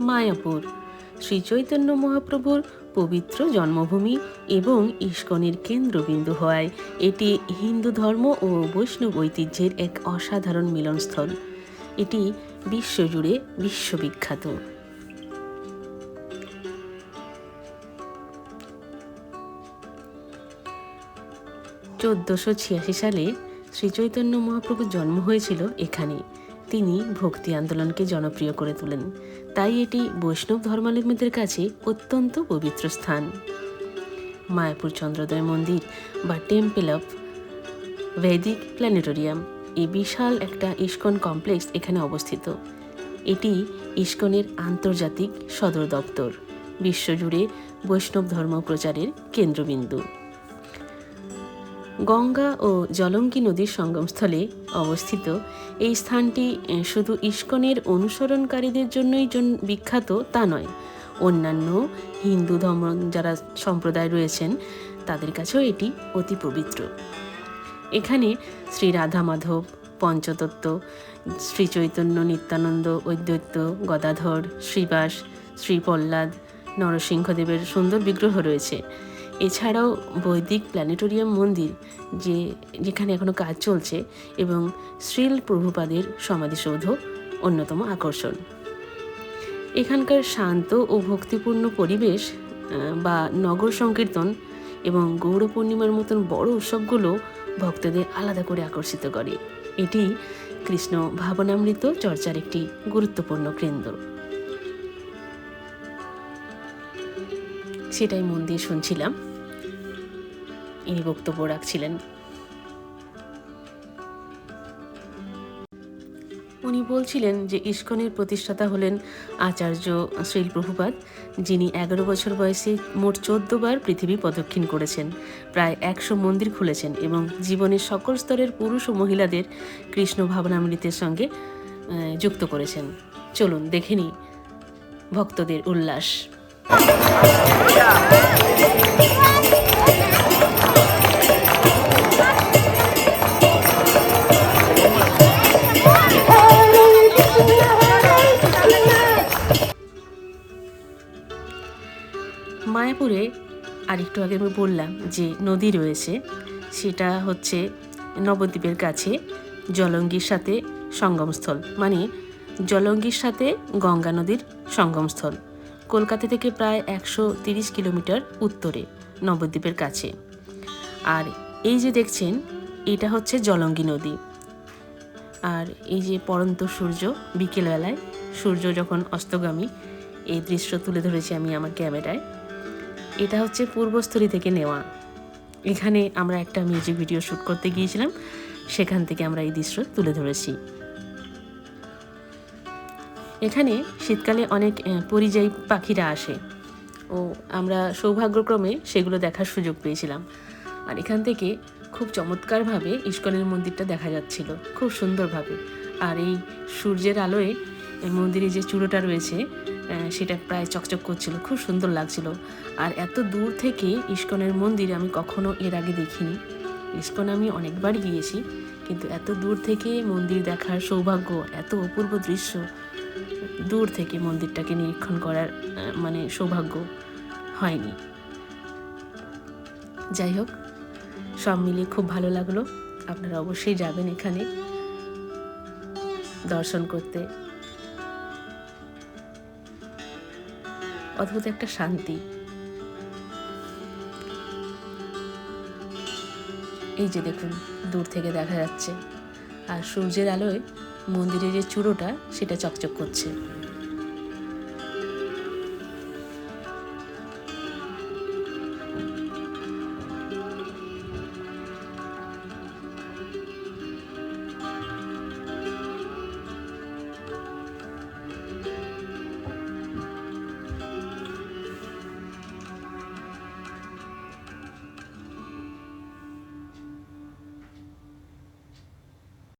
মায়াপুর। শ্রী চৈতন্য মহাপ্রভুর পবিত্র জন্মভূমি এবং ইস্কনের কেন্দ্রবিন্দু হওয়ায় এটি হিন্দু ধর্ম ও বৈষ্ণব ঐতিহ্যের এক অসাধারণ মিলনস্থল। এটি বিশ্বজুড়ে বিশ্ববিখ্যাত। চোদ্দোশো ছিয়াশি সালে শ্রী চৈতন্য মহাপ্রভুর জন্ম হয়েছিল এখানে। তিনি ভক্তি আন্দোলনকে জনপ্রিয় করে তোলেন। তাই এটি বৈষ্ণব ধর্মাবলম্বীদের কাছে অত্যন্ত পবিত্র স্থান। মায়াপুর চন্দ্রোদয় মন্দির বা টেম্পল অফ ভৈদিক প্ল্যানেটোরিয়াম এই বিশাল একটা ইস্কন কমপ্লেক্স এখানে অবস্থিত। এটি ইস্কনের আন্তর্জাতিক সদর দপ্তর। বিশ্বজুড়ে বৈষ্ণব ধর্ম প্রচারের কেন্দ্রবিন্দু। গঙ্গা ও জলঙ্গি নদীর সঙ্গমস্থলে অবস্থিত। এই স্থানটি শুধু ইস্কনের অনুসরণকারীদের জন্যই জন- বিখ্যাত তা নয়। অন্যান্য হিন্দু ধর্ম, যারা সম্প্রদায় রয়েছেন, তাদের কাছেও এটি অতি পবিত্র। এখানে শ্রী রাধা মাধব পঞ্চতত্ত্ব, শ্রী চৈতন্য নিত্যানন্দ অদ্বৈত গদাধর, শ্রীবাস শ্রী প্রহ্লাদ নরসিংহদেবের সুন্দর বিগ্রহ রয়েছে। এছাড়াও বৈদিক প্ল্যানেটোরিয়াম মন্দির, যে, যেখানে এখনও কাজ চলছে, এবং শ্রীল প্রভুপাদের সমাধিসৌধ অন্যতম আকর্ষণ। এখানকার শান্ত ও ভক্তিপূর্ণ পরিবেশ বা নগর সংকীর্তন এবং গৌর পূর্ণিমার মতন বড় উৎসবগুলো ভক্তদের আলাদা করে আকর্ষিত করে। এটি কৃষ্ণ ভাবনামৃত চর্চার একটি গুরুত্বপূর্ণ কেন্দ্র। সেটাই মন দিয়ে শুনছিলাম। ইনি বক্তব্য রাখছিলেন। উনি বলছিলেন যে ইস্কনের প্রতিষ্ঠাতা হলেন আচার্য শ্রীল প্রভুপাদ, যিনি এগারো বছর বয়সে মোট চোদ্দ বার পৃথিবী প্রদক্ষিণ করেছেন, প্রায় একশো মন্দির খুলেছেন এবং জীবনের সকল স্তরের পুরুষ ও মহিলাদের কৃষ্ণ ভাবনামৃতের সঙ্গে যুক্ত করেছেন। চলুন, দেখে নিই ভক্তদের উল্লাস। মায়াপুরে আরেকটু আগে আমি বললাম যে নদী রয়েছে, সেটা হচ্ছে নবদ্বীপের কাছে জলঙ্গির সাথে সঙ্গমস্থল মানে জলঙ্গির সাথে গঙ্গা নদীর সঙ্গমস্থল। কলকাতা থেকে প্রায় একশো তিরিশ কিলোমিটার উত্তরে নবদ্বীপের কাছে। আর এই যে দেখছেন, এটা হচ্ছে জলঙ্গি নদী। আর এই যে পরন্ত সূর্য, বিকেলবেলায় সূর্য যখন অস্তগামী, এই দৃশ্য তুলে ধরেছি আমি আমার ক্যামেরায়। এটা হচ্ছে পূর্বস্থলী থেকে নেওয়া। এখানে আমরা একটা মিউজিক ভিডিও শ্যুট করতে গিয়েছিলাম। সেখান থেকে আমরা এই দৃশ্য তুলে ধরেছি। এখানে শীতকালে অনেক পরিযায়ী পাখিরা আসে। ও আমরা সৌভাগ্যক্রমে সেগুলো দেখার সুযোগ পেয়েছিলাম। আর এখান থেকে খুব চমৎকারভাবে ইস্কনের মন্দিরটা দেখা যাচ্ছিল। খুব সুন্দরভাবে। আর এই সূর্যের আলোয় মন্দিরে যে চূড়োটা রয়েছে সেটা প্রায় চকচক করছিল। খুব সুন্দর লাগছিল। আর এত দূর থেকে ইস্কনের মন্দির আমি কখনো এর আগে দেখিনি। ইস্কন আমি অনেকবার গিয়েছি, কিন্তু এত দূর থেকে মন্দির দেখার সৌভাগ্য, এত অপূর্ব দৃশ্য, দূর থেকে মন্দিরটাকে নিরীক্ষণ করার মানে সৌভাগ্য হয়নি। যাই হোক, সব মিলিয়ে খুব ভালো লাগল। আপনারা অবশ্যই যাবেন এখানে। দর্শন করতে। অদ্ভুত একটা শান্তি। এই যে দেখুন, দূর থেকে দেখা যাচ্ছে। আর সূর্যের আলোয় মন্দিরের যে চূড়োটা, সেটা চকচক করছে।